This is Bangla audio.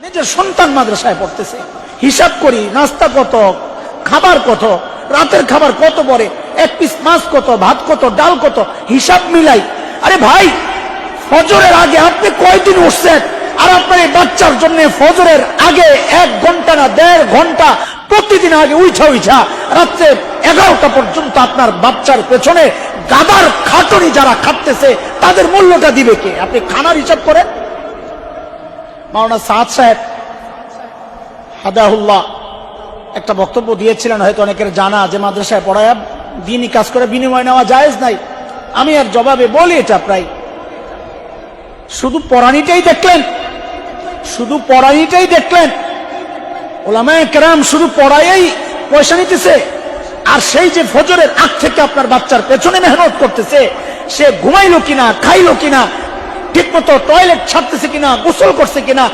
নিজের সন্তান মাদ্রাসায় পড়তেছে। হিসাব করি, নাস্তা কত, খাবার কত, রাতের খাবার কত পরে এক পিস মাছ কত, ভাত কত, ডাল কত, হিসাব মিলাই। আরে ভাই, ফজরের আগে আপনি কয়দিন উঠছেন? আর আপনার এই বাচ্চার জন্য ফজরের আগে এক ঘণ্টা না দেড় ঘণ্টা প্রতিদিন আগে উইছা উইছা রাত্রে এগারোটা পর্যন্ত আপনার বাচ্চার পেছনে গাদার খাটনি যারা খাটতেছে, তাদের মূল্যটা দিবে কে? আপনি খানার হিসাব করেন? মাওলানা সাদ সাহেব হাদাহুল্লাহ একটা বক্তব্য দিয়েছিলেন, হয়তো অনেকের জানা যে মাদ্রাসায় পড়ায় দিনই কাজ করে, বিনিময় নেওয়া জায়েজ নাই। আমি আর জবাবে বলি এটা প্রায়। শুধু পড়ানিটাই দেখলেন, শুধু পড়ানিটাই দেখলেন। ওলামায় কেরাম শুধু পড়াইয়াই পয়সা নিতেছে, আর সেই যে ফজরের আগ থেকে আপনার বাচ্চার পেছনে মেহনত করতেছে, সে ঘুমাইলো কিনা, খাইলো কিনা ঠিক মতো টয়লেট ছাড়তেছে কিনা গোসল করছে কিনা